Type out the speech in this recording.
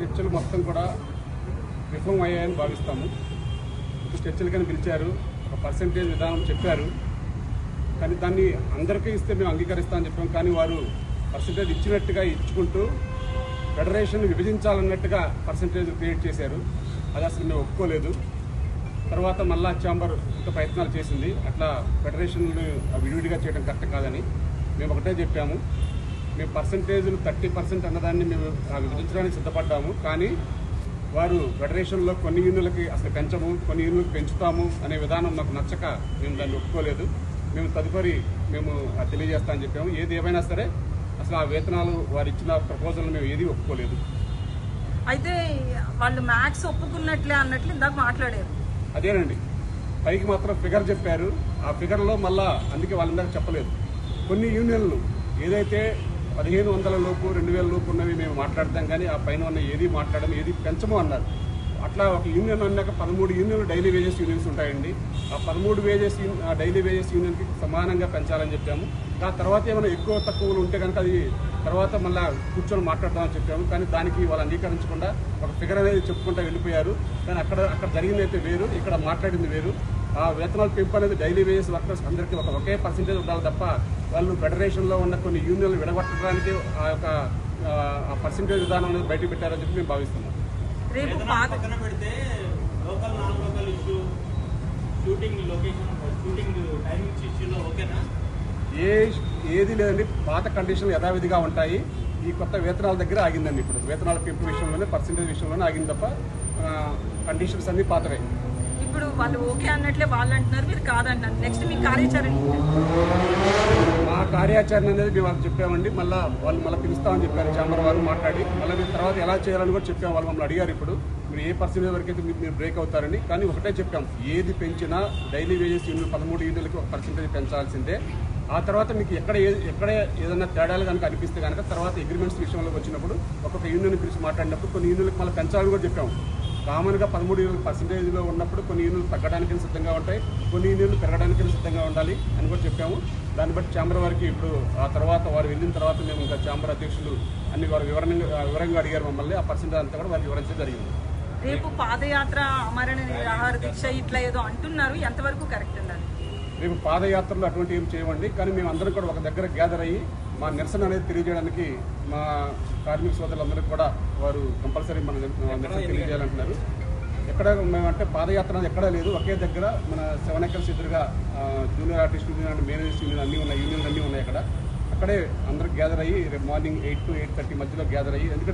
చర్చలు మొత్తం కూడా విఫలం అయ్యాయని భావిస్తాము. చర్చలు కానీ పిలిచారు. ఒక పర్సంటేజ్ విధానం చెప్పారు. కానీ దాన్ని అందరికీ ఇస్తే మేము అంగీకరిస్తామని చెప్పాం. కానీ వారు పర్సంటేజ్ ఇచ్చినట్టుగా ఇచ్చుకుంటూ ఫెడరేషన్ విభజించాలన్నట్టుగా పర్సంటేజ్ క్రియేట్ చేశారు. అది అసలు మేము ఒప్పుకోలేదు. తర్వాత మళ్ళా ఛాంబర్ ఇంకా ప్రయత్నాలు చేసింది. అట్లా ఫెడరేషన్ విడివిడిగా చేయడం కరెక్ట్ కాదని మేము ఒకటే చెప్పాము. మేము పర్సంటేజ్లు థర్టీ పర్సెంట్ అన్నదాన్ని మేము విభజించడానికి సిద్ధపడ్డాము. కానీ వారు ఫెడరేషన్లో కొన్ని యూనియన్లకి అసలు పెంచము కొన్ని యూనియన్లకు పెంచుతాము అనే విధానం మాకు నచ్చక మేము దాన్ని ఒప్పుకోలేదు. మేము తదుపరి మేము అది తెలియజేస్తామని చెప్పాము. ఏది ఏమైనా సరే అసలు ఆ వేతనాలు వారు ఇచ్చిన ప్రపోజల్ మేము ఏది ఒప్పుకోలేదు. అయితే వాళ్ళు మ్యాథ్స్ ఒప్పుకున్నట్లే అన్నట్లు ఇందాక మాట్లాడారు. అదేనండి. పైకి మాత్రం ఫిగర్ చెప్పారు. ఆ ఫిగర్లో మళ్ళా అందుకే వాళ్ళందరికీ చెప్పలేదు. కొన్ని యూనియన్లు ఏదైతే పదిహేను వందల లోపు రెండు వేల లోపు ఉన్నవి మేము మాట్లాడతాం కానీ ఆ పైన ఉన్న ఏది మాట్లాడము ఏది పెంచము అన్నారు. అట్లా ఒక యూనియన్ అన్నాక పదమూడు యూనియన్లు డైలీ వేజెస్ యూనియన్స్ ఉంటాయండి. ఆ పదమూడు వేజెస్ ఆ డైలీ వేజెస్ యూనియన్కి సమానంగా పెంచాలని చెప్పాము. దాని తర్వాత ఏమైనా ఎక్కువ తక్కువలు ఉంటే కనుక అది తర్వాత మళ్ళీ కూర్చొని మాట్లాడదామని చెప్పాము. కానీ దానికి వాళ్ళు అంగీకరించకుండా ఒక ఫిగర్ అనేది చెప్పుకుంటా వెళ్ళిపోయారు. కానీ అక్కడ అక్కడ జరిగింది అయితే వేరు ఇక్కడ మాట్లాడింది వేరు. ఆ వేతనాల పెంపు అనేది డైలీ వేజెస్ వర్కర్స్ అందరికీ ఒక ఒకే పర్సెంటేజ్ ఉండాలి తప్ప వాళ్ళు ఫెడరేషన్లో ఉన్న కొన్ని యూనియన్లు విడగొట్టడానికి ఆ యొక్క ఆ పర్సెంటేజ్ విధానం అనేది బయట పెట్టారని చెప్పి మేము భావిస్తున్నాం. రేపు వేతనాలు పాత పక్కన పెడితే local non local issue shooting location shooting timings ఇష్యూలో ఓకేనా? ఏ ఏది లేదండి పాత కండిషన్లు యథావిధిగా ఉంటాయి. ఈ కొత్త వేతనాల దగ్గర ఆగిందండి ఇప్పుడు. వేతనాల పెంపు విషయంలోనే పర్సెంటేజ్ విషయంలోనే ఆగింది తప్ప కండిషన్స్ అన్ని పాతవే. ఇప్పుడు వాళ్ళు ఓకే అన్నట్లే వాళ్ళు అంటున్నారు మీరు కాదంటున్నారు నెక్స్ట్ మీ కార్యాచరణ మా కార్యాచరణ అనేది మేము వాళ్ళు చెప్పామండి. మళ్ళీ వాళ్ళు మళ్ళీ పిలుస్తామని చెప్పారు. చాంబర్ వారు మాట్లాడి మళ్ళీ మీ తర్వాత ఎలా చేయాలని కూడా చెప్పాము. వాళ్ళు మమ్మల్ని అడిగారు ఇప్పుడు. మీరు ఏ పర్సెంటేజ్ వరకు అయితే మీరు బ్రేక్ అవుతారని. కానీ ఒకటే చెప్పాం. ఏది పెంచినా డైలీ వేజెస్ యూనియన్ పదమూడు యూనిట్లకి ఒక పర్సెంటేజ్ పెంచాల్సిందే. ఆ తర్వాత మీకు ఎక్కడ ఏ- ఎక్కడ ఏదైనా తేడాలు కనుక అనిపిస్తే కనుక తర్వాత అగ్రిమెంట్స్ విషయంలోకి వచ్చినప్పుడు ఒక్కొక్క యూనియన్ గురించి మాట్లాడినప్పుడు కొన్ని యూనియన్లకు మళ్ళీ పెంచాలని కూడా చెప్పాము. కామన్గా పదమూడు యూనియన్ పర్సెంటేజ్లో ఉన్నప్పుడు కొన్ని యూనియన్లు తగ్గడానికి సిద్ధంగా ఉంటాయి కొన్ని యూనియన్లు పెరగడానికి సిద్ధంగా ఉండాలి అని కూడా చెప్పాము. దాన్ని బట్టి ఛాంబర్ వారికి ఇప్పుడు ఆ తర్వాత వారు వెళ్ళిన తర్వాత మేము ఇంకా ఛాంబర్ అధ్యక్షులు అన్ని వారు వివరంగా వివరంగా అడిగారు మమ్మల్ని. ఆ పర్సెంటేజ్ అంతా కూడా వారికి వివరించడం జరిగింది. రేపు పాదయాత్ర అమరణ నిరాహార దీక్ష ఇట్లా ఏదో అంటున్నారు. ఎంతవరకు కరెక్ట్ ఉండాలి? రేపు పాదయాత్రలు అటువంటి ఏం చేయమండి కానీ మేము అందరం కూడా ఒక దగ్గర గ్యాదర్ అయ్యి మా నిరసన అనేది తెలియజేయడానికి మా కార్మిక సోదరులందరికీ కూడా వారు కంపల్సరీ మన నిరసన తెలియజేయాలంటున్నారు. ఎక్కడ మేమంటే పాదయాత్ర ఎక్కడా లేదు. ఒకే దగ్గర మన సెవెన్ ఎకర్స్ ఎదురుగా junior artist union and managers union అన్నీ ఉన్నాయి. యూనియన్లు అన్నీ ఉన్నాయి అక్కడ. అక్కడే అందరూ గ్యాదర్ అయ్యి రేపు morning eight to eight thirty మధ్యలో గ్యాదర్ అయ్యి ఎందుకంటే